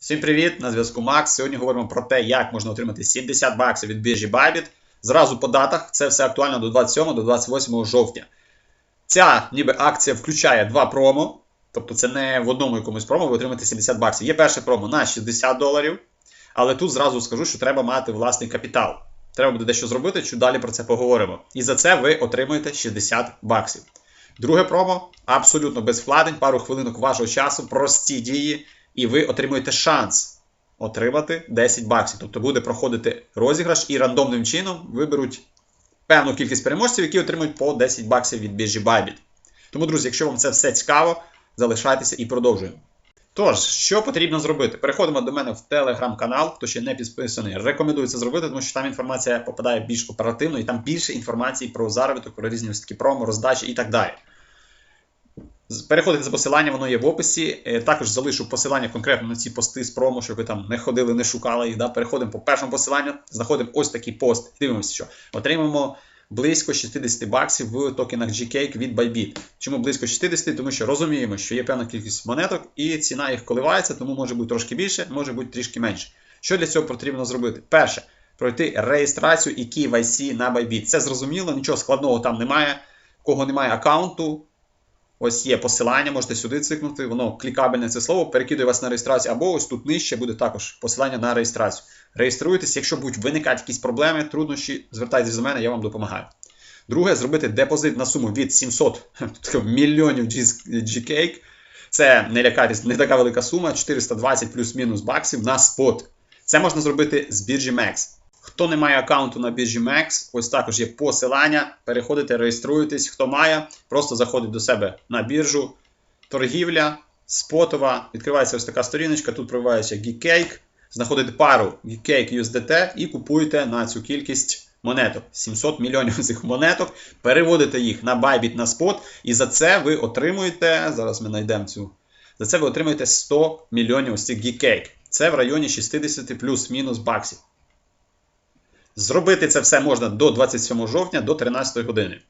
Всім привіт! На зв'язку Макс. Сьогодні говоримо про те, як можна отримати 70 баксів від біржі Bybit. Зразу по датах. Це все актуально до 27 до 28 жовтня. Ця ніби акція включає два промо. Тобто це не в одному якомусь промо ви отримаєте 70 баксів. Є перше промо на 60 доларів. Але тут зразу скажу, що треба мати власний капітал. Треба буде дещо зробити, чуть далі про це поговоримо. І за це ви отримуєте 60 баксів. Друге промо абсолютно без вкладень, пару хвилинок вашого часу, прості дії, і ви отримуєте шанс отримати 10 баксів. Тобто буде проходити розіграш і рандомним чином виберуть певну кількість переможців, які отримують по 10 баксів від біржі Bybit. Тому, друзі, якщо вам це все цікаво, залишайтеся і продовжуємо. Тож, що потрібно зробити? Переходимо до мене в телеграм-канал, хто ще не підписаний. Рекомендую це зробити, тому що там інформація попадає більш оперативно і там більше інформації про заробіток, про різні ось промо, роздачі і так далі. Переходите за посилання, воно є в описі. Е, Також залишу посилання конкретно на ці пости з промо, щоб ви там не ходили, не шукали їх. Да? Переходимо по першому посиланню, знаходимо ось такий пост. Дивимося, що отримаємо близько 60 баксів в токенах Gcake від Bybit. Чому близько 60? Тому що розуміємо, що є певна кількість монеток, і ціна їх коливається, тому може бути трошки більше, може бути трішки менше. Що для цього потрібно зробити? Перше, пройти реєстрацію і KYC на Bybit. Це зрозуміло, нічого складного там немає. Кого немає аккаунту, Ось є посилання, можете сюди цикнути, воно клікабельне це слово, перекидує вас на реєстрацію, або ось тут нижче буде також посилання на реєстрацію. Реєструйтесь, якщо будуть виникати якісь проблеми, труднощі, звертайтеся до мене, я вам допомагаю. Друге, зробити депозит на суму від 700 мільйонів Gcake. Це не лякайтесь, не така велика сума, 420 плюс-мінус баксів на спот. Це можна зробити з біржі Max. Хто не має аккаунту на біржі Max, ось також є посилання. Переходите, реєструєтесь. Хто має, просто заходить до себе на біржу. Торгівля, спотова. Відкривається ось така сторіночка. Тут пробивається Geekcake. Знаходите пару Geekcake USDT і купуєте на цю кількість монеток. 700 мільйонів цих монеток. Переводите їх на Bybit на спот. І за це ви отримуєте. Зараз ми знайдемо цю. За це ви отримуєте 100 мільйонів ось цих Geekcake. Це в районі 60 плюс-мінус баксів. Зробити це все можна до 27 жовтня до 13 години.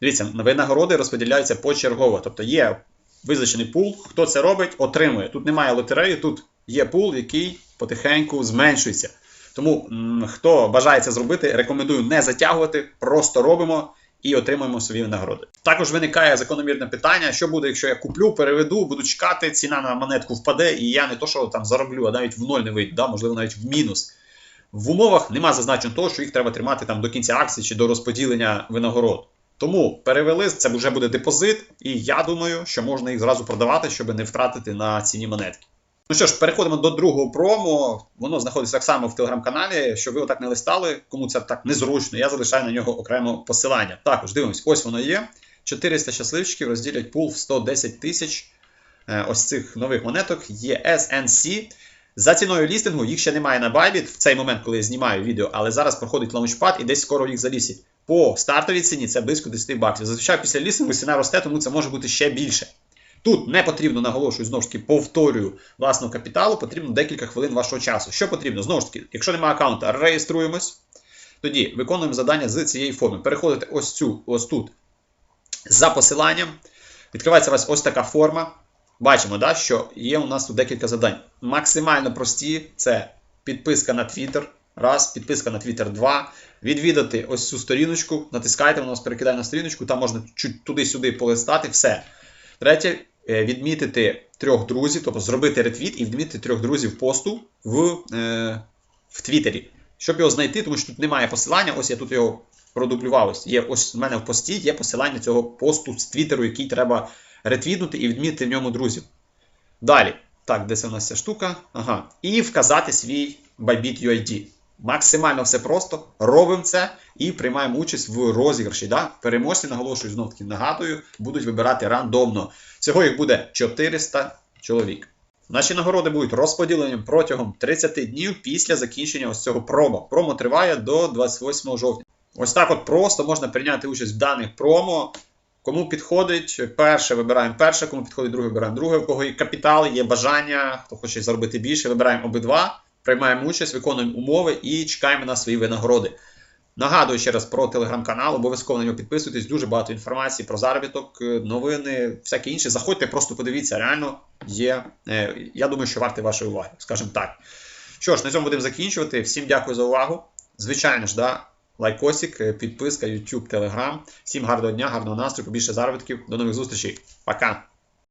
Дивіться, винагороди розподіляються почергово. Тобто є визначений пул, хто це робить, отримує. Тут немає лотереї, тут є пул, який потихеньку зменшується. Тому хто бажає це зробити, рекомендую не затягувати, просто робимо і отримуємо свої винагороди. Також виникає закономірне питання: що буде, якщо я куплю, переведу, буду чекати, ціна на монетку впаде, і я не то, що там зароблю, а навіть в ноль не вийду, да? можливо, навіть в мінус. В умовах нема зазначено того, що їх треба тримати там до кінця акції чи до розподілення винагород. Тому перевели, це вже буде депозит, і я думаю, що можна їх зразу продавати, щоб не втратити на ціні монетки. Ну що ж, переходимо до другого промо. Воно знаходиться так само в телеграм-каналі, щоб ви отак не листали, кому це так незручно, я залишаю на нього окремо посилання. Також дивимось, ось воно є. 400 щасливчиків розділять пул в 110 тисяч ось цих нових монеток. Є SNC. За ціною лістингу їх ще немає на Bybit в цей момент, коли я знімаю відео, але зараз проходить лаунчпад і десь скоро їх залісять. По стартовій ціні це близько 10 баксів. Зазвичай після лістингу ціна росте, тому це може бути ще більше. Тут не потрібно, наголошую, знову ж таки, повторюю власного капіталу, потрібно декілька хвилин вашого часу. Що потрібно? Знову ж таки, якщо немає аккаунта, реєструємось. Тоді виконуємо завдання з цієї форми. Переходите ось цю, ось тут за посиланням. Відкривається у вас ось така форма. Бачимо, да, що є у нас тут декілька завдань. Максимально прості це підписка на Twitter. Раз, підписка на Twitter 2. Відвідати ось цю сторіночку, натискайте, воно вас перекидає на сторіночку, там можна туди-сюди полистати, все. Третє, відмітити трьох друзів, тобто зробити ретвіт і відмітити трьох друзів посту в е, в Твіттері. Щоб його знайти, тому що тут немає посилання, ось я тут його продублював. Є ось у мене в пості є посилання цього посту з Твіттеру, який треба ретвітнути і відмітити в ньому друзів. Далі. Так, де це у нас ця штука? Ага. І вказати свій Bybit UID. Максимально все просто. Робимо це і приймаємо участь в розіграші. Да? Переможці, наголошую, знов таки нагадую, будуть вибирати рандомно. Всього їх буде 400 чоловік. Наші нагороди будуть розподілені протягом 30 днів після закінчення ось цього промо. Промо триває до 28 жовтня. Ось так от просто можна прийняти участь в даних промо. Кому підходить перше, вибираємо перше, кому підходить друге, вибираємо друге. У кого є капітал, є бажання, хто хоче заробити більше, вибираємо обидва, приймаємо участь, виконуємо умови і чекаємо на свої винагороди. Нагадую ще раз про телеграм-канал, обов'язково на нього підписуйтесь, дуже багато інформації про заробіток, е, новини, всяке інше. Заходьте, просто подивіться, реально є. е, Я думаю, що варте вашої уваги, скажімо так. Що ж, на цьому будемо закінчувати. Всім дякую за увагу. Звичайно ж, да, лайкосик, е, підписка, YouTube, Telegram. Всім гарного дня, гарного настрою, побільше заробітків. До нових зустрічей. Пока!